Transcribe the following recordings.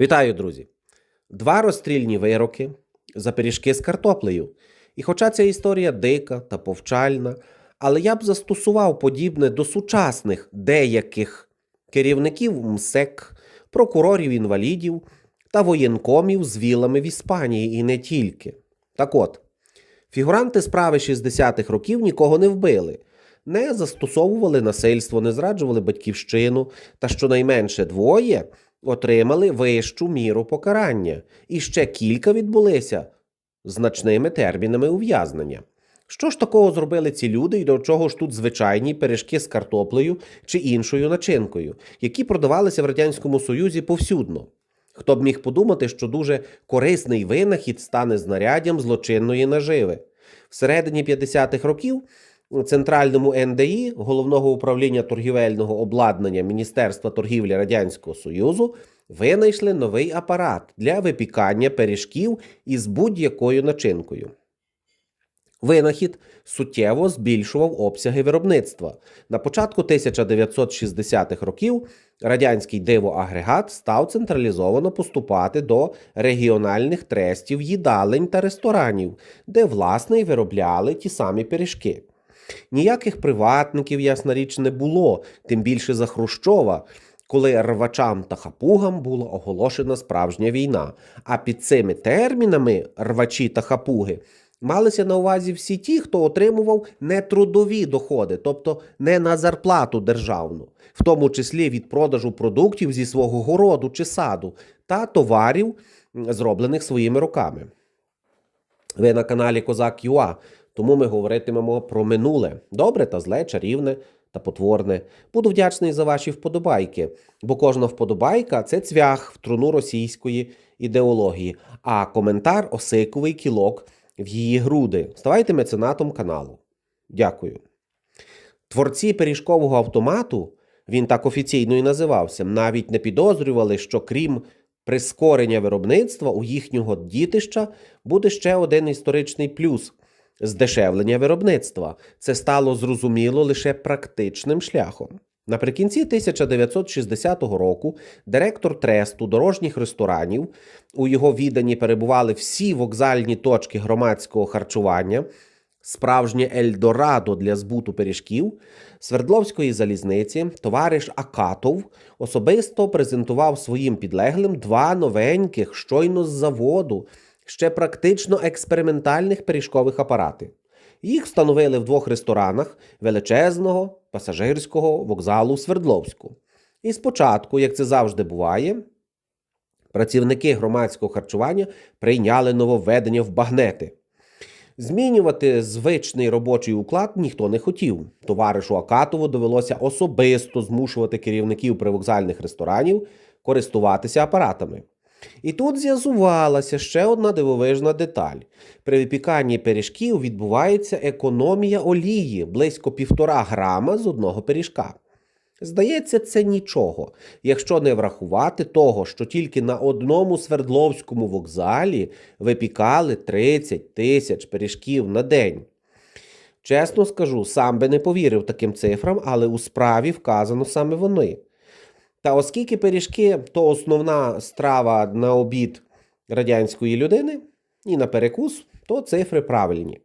Вітаю, друзі! Два розстрільні вироки за пиріжки з картоплею. І хоча ця історія дика та повчальна, але я б застосував подібне до сучасних деяких керівників МСЕК, прокурорів інвалідів та воєнкомів з вілами в Іспанії і не тільки. Так от, фігуранти справи 60-х років нікого не вбили, не застосовували насильство, не зраджували батьківщину, та щонайменше двоє отримали вищу міру покарання, і ще кілька відбулися значними термінами ув'язнення. Що ж такого зробили ці люди і до чого ж тут звичайні пиріжки з картоплею чи іншою начинкою, які продавалися в Радянському Союзі повсюдно? Хто б міг подумати, що дуже корисний винахід стане знаряддям злочинної наживи? Всередині 50-х років Центральному НДІ головного управління торгівельного обладнання Міністерства торгівлі Радянського Союзу винайшли новий апарат для випікання пиріжків із будь-якою начинкою. Винахід суттєво збільшував обсяги виробництва. На початку 1960-х років радянський дивоагрегат став централізовано поступати до регіональних трестів їдалень та ресторанів, де власне й виробляли ті самі пиріжки. Ніяких приватників, ясна річ, не було, тим більше за Хрущова, коли рвачам та хапугам була оголошена справжня війна. А під цими термінами рвачі та хапуги малися на увазі всі ті, хто отримував нетрудові доходи, тобто не на зарплату державну, в тому числі від продажу продуктів зі свого городу чи саду та товарів, зроблених своїми руками. Ви на каналі Козак ЮА, тому ми говоритимемо про минуле, добре та зле, чарівне та потворне. Буду вдячний за ваші вподобайки, бо кожна вподобайка це цвях в труну російської ідеології, а коментар осиковий кілок в її груди. Ставайте меценатом каналу. Дякую. Творці пиріжкового автомату, він так офіційно і називався, навіть не підозрювали, що крім прискорення виробництва у їхнього дітища буде ще один історичний плюс здешевлення виробництва. Це стало зрозуміло лише практичним шляхом. Наприкінці 1960 року директор тресту дорожніх ресторанів у його відданні перебували всі вокзальні точки громадського харчування, справжнє Ельдорадо для збуту пиріжків Свердловської залізниці, товариш Акатов особисто презентував своїм підлеглим два новеньких, щойно з заводу, ще практично експериментальних пиріжкових апарати. Їх встановили в двох ресторанах величезного пасажирського вокзалу Свердловську. І спочатку, як це завжди буває, працівники громадського харчування прийняли нововведення в багнети. Змінювати звичний робочий уклад ніхто не хотів. Товаришу Акатову довелося особисто змушувати керівників привокзальних ресторанів користуватися апаратами. І тут з'ясувалася ще одна дивовижна деталь. При випіканні пиріжків відбувається економія олії близько півтора грама з одного пиріжка. Здається, це нічого, якщо не врахувати того, що тільки на одному Свердловському вокзалі випікали 30 тисяч пиріжків на день. Чесно скажу, сам би не повірив таким цифрам, але у справі вказано саме вони. Та оскільки пиріжки то основна страва на обід радянської людини і на перекус, то цифри правильні.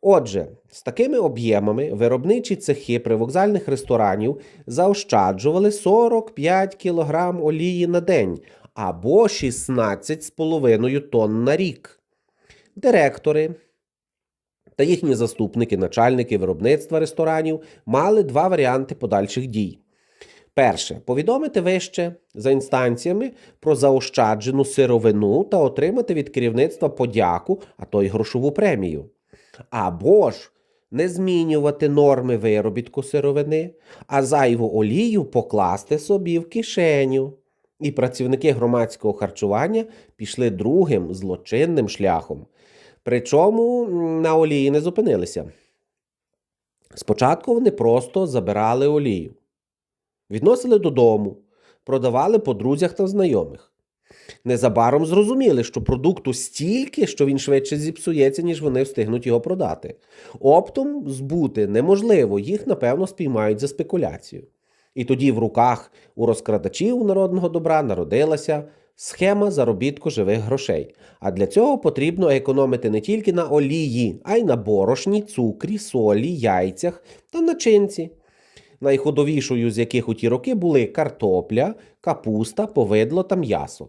Отже, з такими об'ємами виробничі цехи привокзальних ресторанів заощаджували 45 кг олії на день або 16,5 тонн на рік. Директори та їхні заступники, начальники виробництва ресторанів мали два варіанти подальших дій. Перше повідомити вище за інстанціями про заощаджену сировину та отримати від керівництва подяку, а то й грошову премію. Або ж не змінювати норми виробітку сировини, а зайву олію покласти собі в кишеню. І працівники громадського харчування пішли другим злочинним шляхом. Причому на олії не зупинилися. Спочатку вони просто забирали олію відносили додому, продавали по друзях та знайомих. Незабаром зрозуміли, що продукту стільки, що він швидше зіпсується, ніж вони встигнуть його продати. Оптом збути неможливо, їх, напевно, спіймають за спекуляцію. І тоді в руках у розкрадачів народного добра народилася схема заробітку живих грошей. А для цього потрібно економити не тільки на олії, а й на борошні, цукрі, солі, яйцях та начинці. Найходовішою з яких у ті роки були картопля, капуста, повидло та м'ясо.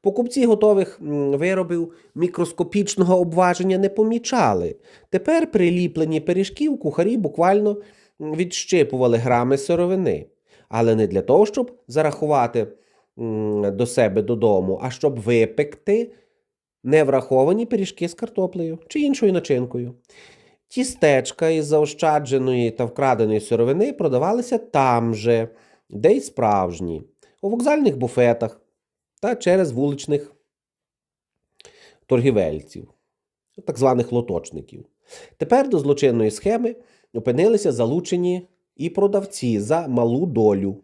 Покупці готових виробів мікроскопічного обваження не помічали. Тепер приліплені пиріжків кухарі буквально відщипували грами сировини. Але не для того, щоб зарахувати до себе додому, а щоб випекти невраховані пиріжки з картоплею чи іншою начинкою. Тістечка із заощадженої та вкраденої сировини продавалися там же, де й справжні, у вокзальних буфетах та через вуличних торгівельців, так званих лоточників. Тепер до злочинної схеми опинилися залучені і продавці за малу долю.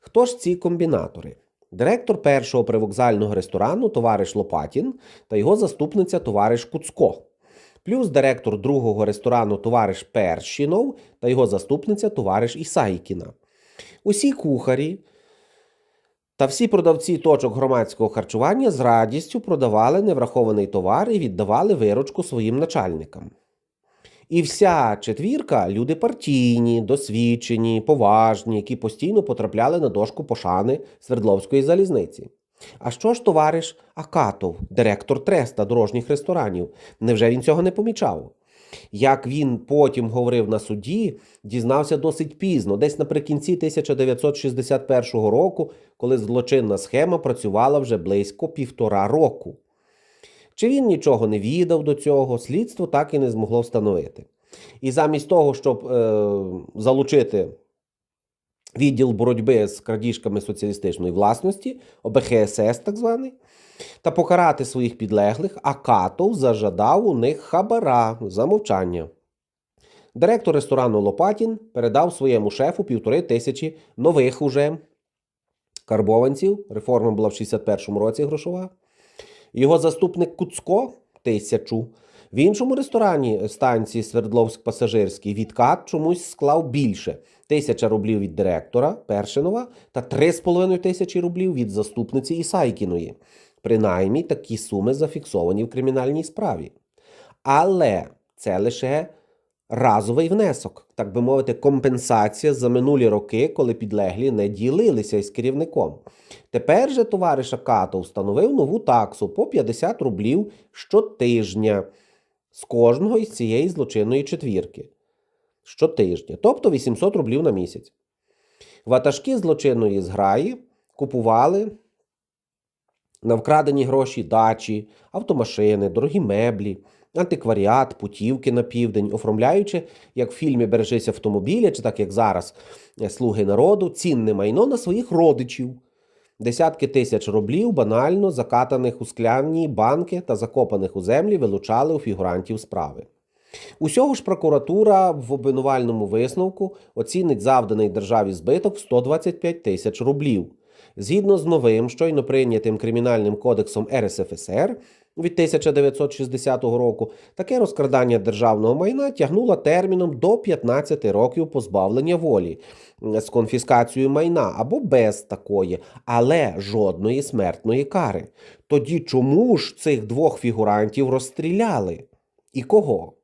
Хто ж ці комбінатори? Директор першого привокзального ресторану товариш Лопатін та його заступниця товариш Куцко, плюс директор другого ресторану товариш Першінов та його заступниця товариш Ісайкіна. Усі кухарі та всі продавці точок громадського харчування з радістю продавали неврахований товар і віддавали виручку своїм начальникам. І вся четвірка люди партійні, досвідчені, поважні, які постійно потрапляли на дошку пошани Свердловської залізниці. А що ж товариш Акатов, директор треста дорожніх ресторанів? Невже він цього не помічав? Як він потім говорив на суді, дізнався досить пізно, десь наприкінці 1961 року, коли злочинна схема працювала вже близько півтора року. Чи він нічого не відав до цього, слідство так і не змогло встановити. І замість того, щоб е, залучити відділ боротьби з крадіжками соціалістичної власності, ОБХСС так званий, та покарати своїх підлеглих, Акатов зажадав у них хабара за мовчання. Директор ресторану Лопатін передав своєму шефу півтори тисячі нових уже карбованців. Реформа була в 61-му році грошова. Його заступник Куцко тисячу. В іншому ресторані станції Свердловськ Пасажирський відкат чомусь склав більше: тисяча рублів від директора Першинова та 3,5 тисячі рублів від заступниці Ісайкіної. Принаймні такі суми зафіксовані в кримінальній справі. Але це лише разовий внесок, так би мовити, компенсація за минулі роки, коли підлеглі не ділилися із керівником. Тепер же товариш Акатов встановив нову таксу по 50 рублів щотижня з кожного із цієї злочинної четвірки. Щотижня, тобто 800 рублів на місяць. Ватажки злочинної зграї купували на вкрадені гроші дачі, автомашини, дорогі меблі, антикваріат, путівки на південь, оформляючи, як в фільмі Бережись автомобіля, чи так як зараз е, Слуги народу, цінне майно на своїх родичів. Десятки тисяч рублів банально закатаних у скляні банки та закопаних у землі вилучали у фігурантів справи. Усього ж прокуратура в обвинувальному висновку оцінить завданий державі збиток в 125 тисяч рублів. Згідно з новим, щойно прийнятим кримінальним кодексом РСФСР від 1960 року, таке розкрадання державного майна тягнуло терміном до 15 років позбавлення волі з конфіскацією майна або без такої, але жодної смертної кари. Тоді чому ж цих двох фігурантів розстріляли? І кого?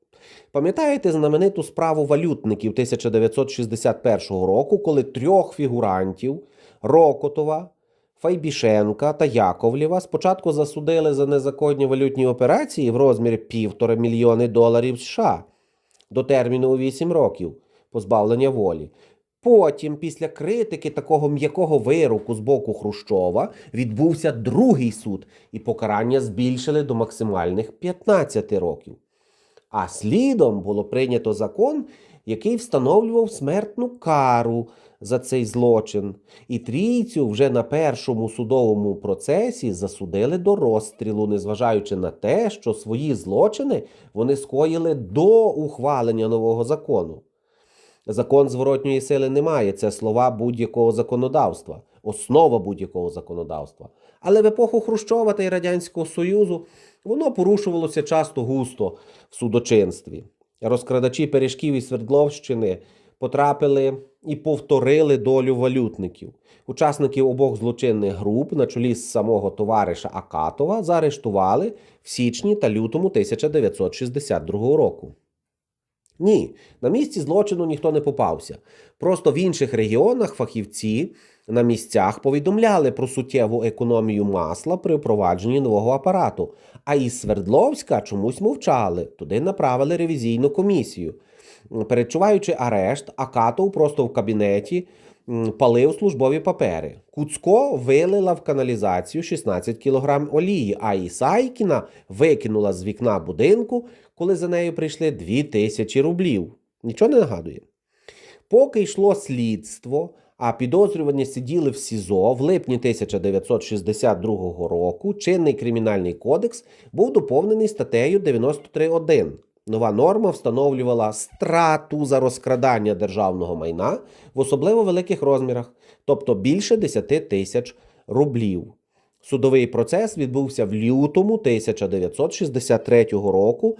Пам'ятаєте знамениту справу валютників 1961 року, коли трьох фігурантів Рокотова, Файбішенка та Яковлєва спочатку засудили за незаконні валютні операції в розмірі півтора мільйони доларів США до терміну у 8 років позбавлення волі. Потім, після критики такого м'якого вироку з боку Хрущова, відбувся другий суд, і покарання збільшили до максимальних 15 років. А слідом було прийнято закон, який встановлював смертну кару за цей злочин. І трійцю вже на першому судовому процесі засудили до розстрілу, незважаючи на те, що свої злочини вони скоїли до ухвалення нового закону. Закон зворотньої сили немає, це слова будь-якого законодавства, основа будь-якого законодавства. Але в епоху Хрущова та й Радянського Союзу воно порушувалося часто густо в судочинстві. Розкрадачі пиріжків із Свердловщини потрапили і повторили долю валютників. Учасників обох злочинних груп на чолі з самого товариша Акатова заарештували в січні та лютому 1962 року. Ні, на місці злочину ніхто не попався. Просто в інших регіонах фахівці на місцях повідомляли про суттєву економію масла при впровадженні нового апарату. А із Свердловська чомусь мовчали, туди направили ревізійну комісію. М, Передчуваючи арешт, Акатов просто в кабінеті палив службові папери. Куцко вилила в каналізацію 16 кг олії, а Ісайкіна викинула з вікна будинку, коли за нею прийшли 2 тисячі рублів. Нічого не нагадує. Поки йшло слідство, а підозрювані сиділи в СІЗО в липні 1962 року, чинний кримінальний кодекс був доповнений статтею 93.1. Нова норма встановлювала страту за розкрадання державного майна в особливо великих розмірах, тобто більше 10 тисяч рублів. Судовий процес відбувся в лютому 1963 року,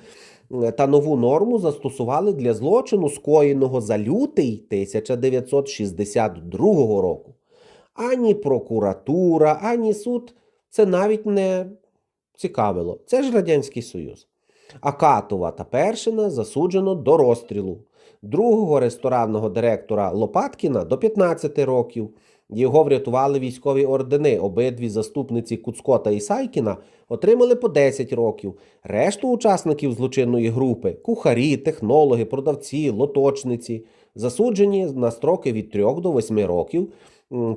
е, та нову норму застосували для злочину, скоєного за лютий 1962 року. Ані прокуратура, ані суд це навіть не цікавило. Це ж Радянський Союз. Акатова та Першина засуджено до розстрілу. Другого ресторанного директора Лопаткіна до 15 років. Його врятували військові ордени. Обидві заступниці Куцко та Ісайкіна отримали по 10 років. Решту учасників злочинної групи кухарі, технологи, продавці, лоточниці засуджені на строки від 3 до 8 років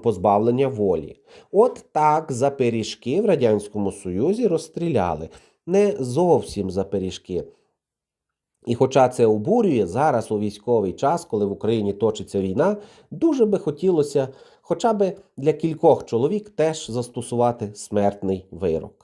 позбавлення волі. От так за пиріжки в Радянському Союзі розстріляли. Не зовсім за пиріжки. І хоча це обурює зараз у військовий час, коли в Україні точиться війна, дуже би хотілося хоча б для кількох чоловік теж застосувати смертний вирок.